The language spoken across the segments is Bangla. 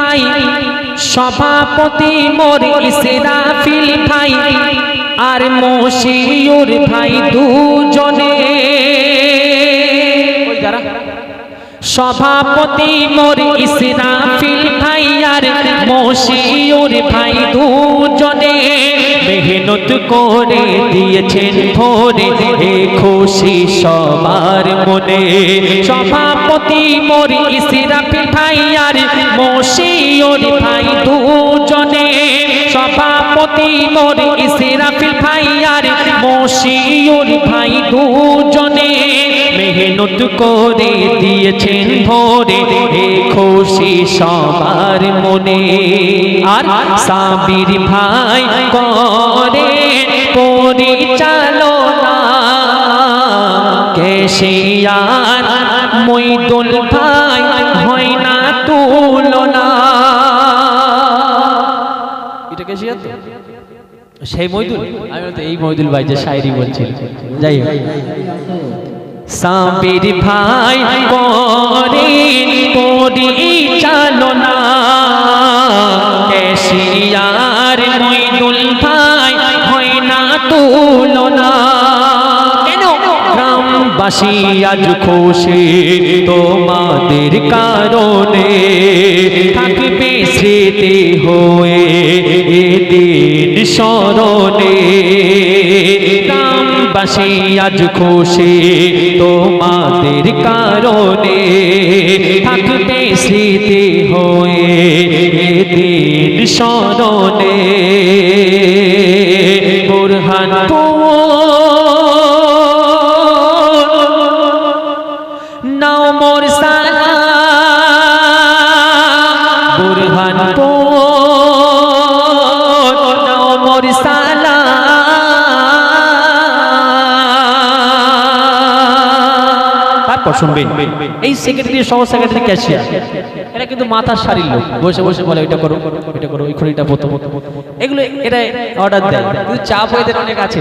ভাই সভাপতি মোর ইসরাফিল ভাই আর মশিউর ভাই দুজনে। সভাপতি মোর ইসরাফিল ভাই আর মশিউর ভাই দুজনে মেহনত করে দিয়েছেন ভোরে। এ খুশি সবার মনে। সভাপতি মোর ইসরাফিল ভাই আর মশিউর ভাই দুজনে সভাপতি মোর ইসরাফিল ভাই আর মশিউর ভাই দুজনে মেহনত করে দিয়েছেন ভোরে। এ খুশি সবার মনে। আর সাবির ভাই করে পরিচালনা। কেশিয়ার মইদুল ভাই হয় না তুলনা। এটা কেশিয়ার তো? সেই মইদুল? আমি বলতে এই মইদুল ভাই যে শায়রি বলছিল। যাই হোক। সাবির ভাই করে পরিচালনা এশিয়ার মইদুল ভাই হয় না তুলনা। কেন? গ্রামবাসী আজ খুশি তোমাদের কারণে। থাকবে স্মৃতি হয়ে এদিন স্মরণে। গ্রামবাসী আজ খুশি তোমাদের কারণে। থাকবে স্মৃতি হয়ে দিন স্মরণে। বুরহান শুনবেন এই সেক্রেটারি সহ সেক্রেটারি ক্যাশিয়ার এরা কিন্তু মাথার সারির লোক। বসে বসে বলে, ওইটা করো এটা করো, ওই খড়িটা পতো এগুলো এরা অর্ডার দেয়। কিন্তু চাপ এদের অনেক আছে।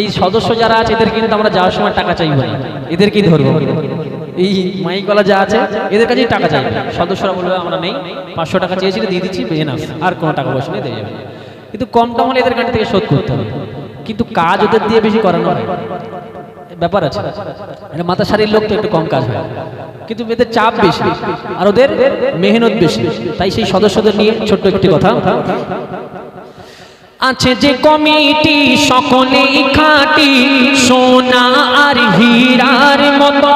এই সদস্য যারা আছে, এদের কিন্তু আমরা যাওয়ার সময় টাকা চাইব না। এদের কি ধরবো? এই মাইকওয়ালা যা আছে, এদের কাছেই টাকা চাইবে। সদস্যরা বলবে, আমরা নেই। পাঁচশো টাকা চেয়েছিল দিয়ে দিচ্ছি বেনাফ আর কোনো টাকা পয়সা নেই, দিয়ে যাবে কিন্তু কম হলে এদের কাছ থেকে শোধ করতে হবে। কিন্তু কাজ ওদের দিয়ে বেশি করানো হয়। ব্যাপার আছে। মাথা সারির লোক তো একটু কম কাজ হয়। কিন্তু এদের চাপ বেশি। আর ওদের মেহনত বেশি। তাই সেই সদস্যদের নিয়ে ছোট্ট একটি কথা। আছে যে কমিটি, সকলেই খাটি, সোনা আর হীরার মতো।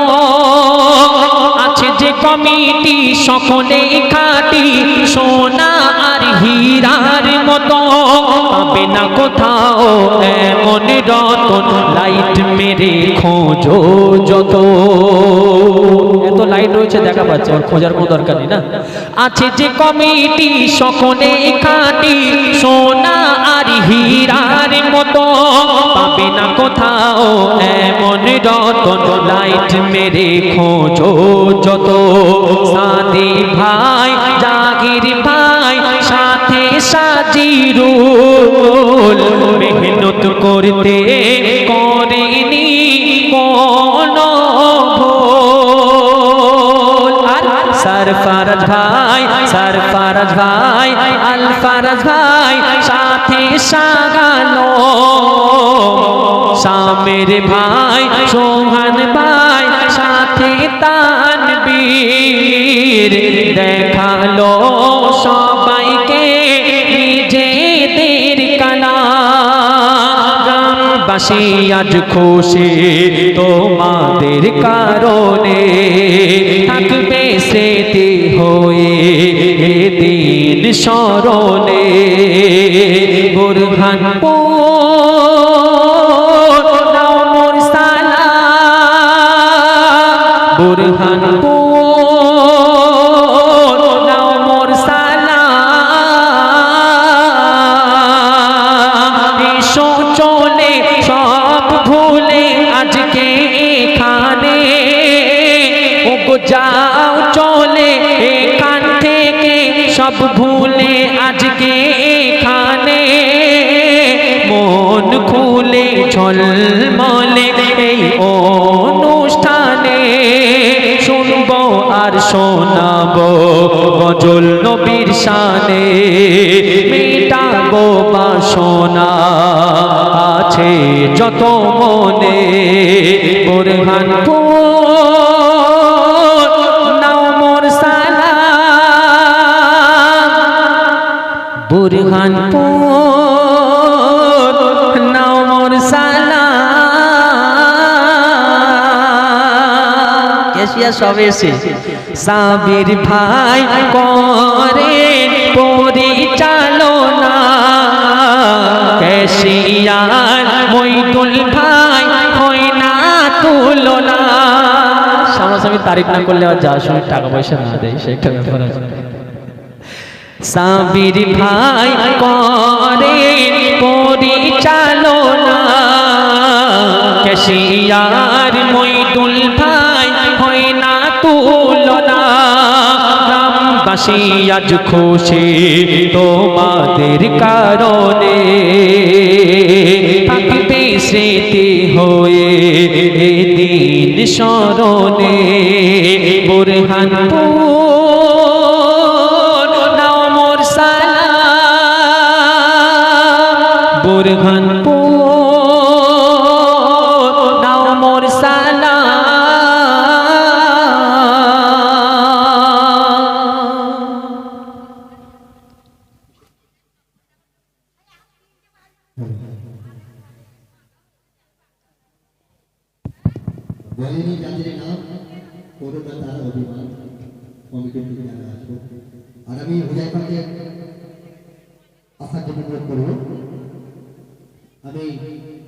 আছে যে কমিটি, সকলেই খাটি, সোনা আর মতো পাবে না কোথাও এমন রতন। লাইট মেরে খোঁজো যত। এত লাইট রয়েছে, দেখা পাচ্ছে আর খোঁজার কোনো দরকার নেই না। আছে যে কমিটি সকলে খাটি, সোনা আর হীরার মতো। পাবে না কোথাও এমন রতন। লাইট মেরে খোঁজো যত। সাদি ভাই, জাগির ভাই, সাথে মেহনত করতে করেনি কোন আর সরফরাজ ভাই সরফরাজ ভাই আল ফরাজ ভাই, সাথে সাগালো সামের ভাই, সোহান ভাই, সাথে তানবীর। গ্রামবাসী আজ খুশি তোমাদের কারণে। থাকবে স্মৃতি হয়ে এদিন স্মরণে। বুরহান মোর যাও, চলে এখান থেকে। সব ভুলে আজকে এখানে। মন খুলে, ঝলমলে এই অনুষ্ঠানে। শুনব আর শোনাবো গজল নবীর শানে। মেটাবো বাসনা আছে যত মনে। বোরহানপুর বুরহানপুর নাও মোর সব সাবির ভাই করে পরিচালনা। কেশিয়ার মইদুল ভাই হয় না তুলনা। সামনাসামনি তারিখ না করলে আর যা শুনে টাকা পয়সা না দেয় সেটা ব্যাপার আছে। সাবির ভাই করে পরিচালনা। কেশিয়ার মইদুল ভাই হয় না তুলনা। গ্রামবাসী আজ খুশি তোমাদের কারণে। থাকবে স্মৃতি হয়ে দিন স্মরণে। বুরহানপুর বুরহানপুর নাও মোর সালাম বলেনি যাদের নাম করো না তার অভিমান কমিটির থেকে জানা আসব আর আমি হুজাইফাকে আসার জন্য アメン